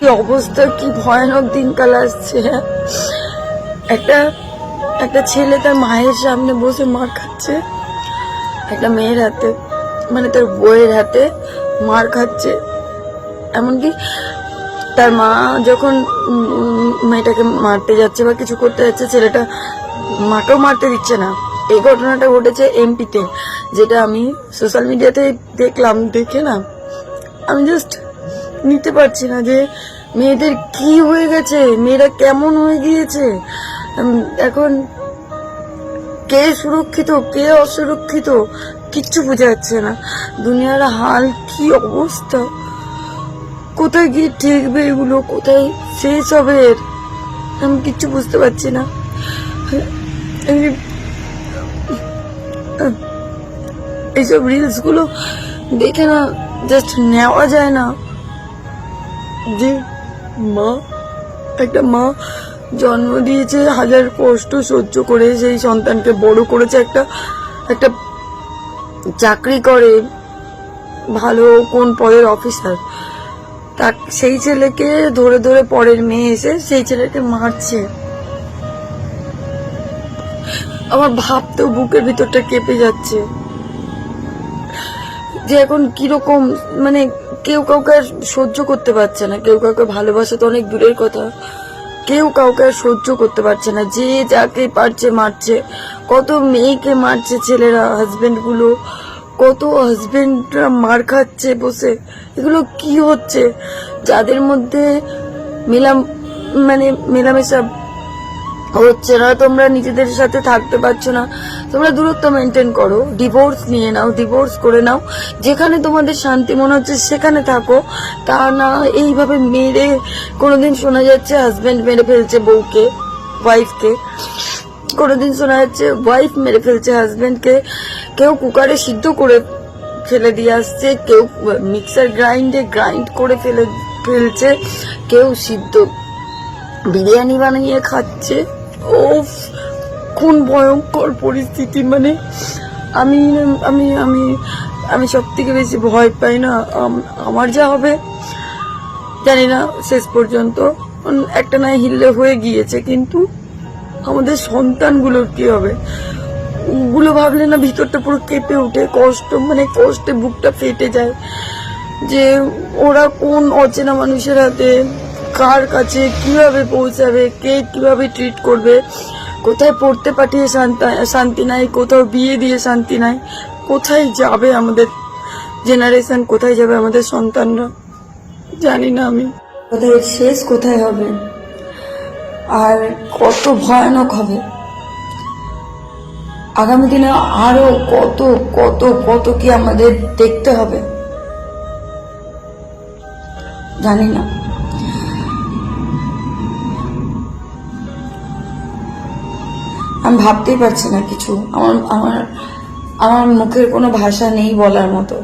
অবস্থা, কি ভয়ানক দিনকাল আসছে হ্যাঁ? একটা একটা ছেলে তার মায়ের সামনে বসে মার খাচ্ছে, একটা মেয়ের হাতে মানে তার বইয়ের হাতে মার খাচ্ছে এমনকি তার মা যখন মেয়েটাকে মারতে যাচ্ছে বা কিছু করতে যাচ্ছে, ছেলেটা মাকেও মারতে দিচ্ছে না এই ঘটনাটা ঘটেছে এমপিতে যেটা আমি সোশ্যাল মিডিয়াতে দেখলাম, দেখে না, আমি জাস্ট নিতে পারছি না যে মেয়েদের কি হয়ে গেছে? মেয়েরা কেমন হয়ে গিয়েছে? এখন কে সুরক্ষিত, কে অসুরক্ষিত? কিচ্ছু বোঝা যাচ্ছে না। দুনিয়ার হাল কি অবস্থা? কোথায় গিয়ে ঠেকবে এগুলো? কোথায় শেষ হবে এর? আমি কিচ্ছু বুঝতে পারছি না। এইসব রিলসগুলো দেখে না জাস্ট নেওয়া যায় না। যে মা, একটা মা জন্ম দিয়েছে, হাজার কষ্ট সহ্য করে সেই সন্তানকে বড় করেছে, একটা একটা চাকরি করে, ভালো কোন পদের অফিসার তা সেই ছেলেকে ধরে ধরে পরের মেয়ে এসে সেই ছেলেকে মারছে। আমার ভাবতেও বুকের ভিতরটা কেঁপে যাচ্ছে। যে এখন কীরকম মানে কেউ কাউকে আর সহ্য করতে পারছে না। কেউ কাউকে ভালোবাসা তো অনেক দূরের কথা। কেউ কাউকে আর সহ্য করতে পারছে না। যে যাকে পারছে মারছে। কত মেয়েকে মারছে ছেলেরা হাজবেন্ডগুলো। কত হাজবেন্ডরা মার খাচ্ছে বসে। এগুলো কি হচ্ছে? যাদের মধ্যে মেলাম মানে মেলামেশা হচ্ছে না, তোমরা নিজেদের সাথে থাকতে পারছ না। তোমরা দূরত্ব মেনটেন করো ডিভোর্স নিয়ে নাও ডিভোর্স করে নাও। যেখানে তোমাদের শান্তি মনে হচ্ছে সেখানে থাকো। তা না, এইভাবে মেরে কোনোদিন শোনা যাচ্ছে হাজব্যান্ড মেরে ফেলছে বউকে ওয়াইফকে কোনোদিন শোনা যাচ্ছে ওয়াইফ মেরে ফেলছে হাজব্যান্ডকে কেউ কুকারে সিদ্ধ করে ফেলে দিয়ে আসছে, কেউ মিক্সার গ্রাইন্ডে গ্রাইন্ড করে ফেলে, ফেলছে, কেউ সিদ্ধ বিরিয়ানি বানিয়ে খাচ্ছে। ওফ কোন ভয়ঙ্কর পরিস্থিতি মানে আমি আমি আমি আমি সব থেকে বেশি ভয় পাই না আমার যা হবে, জানি না, শেষ পর্যন্ত। একটা না হিললে হয়ে গিয়েছে, কিন্তু আমাদের সন্তানগুলোর কি হবে? ওগুলো ভাবলে না ভিতরটা পুরো কেঁপে ওঠে, কষ্ট মানে কষ্টে বুকটা ফেটে যায়। যে ওরা কোন অচেনা মানুষের হাতে কার কাছে কীভাবে পৌঁছাবে, কে কীভাবে ট্রিট করবে, কোথায় পড়তে পাঠিয়ে শান্তা- নাই, কোথাও বিয়ে দিয়ে শান্তি নাই, কোথায় যাবে আমাদের জেনারেশন কোথায় যাবে আমাদের সন্তানরা, জানি না আমি। কোথায় শেষ কোথায় হবে? আর কত ভয়ানক হবে? আগামী দিনে আরও কত কত কত কি আমাদের দেখতে হবে? জানি না। আমি ভাবতেই পারছি না কিছু। আমার আমার আমার মুখের কোনো ভাষা নেই বলার মতো।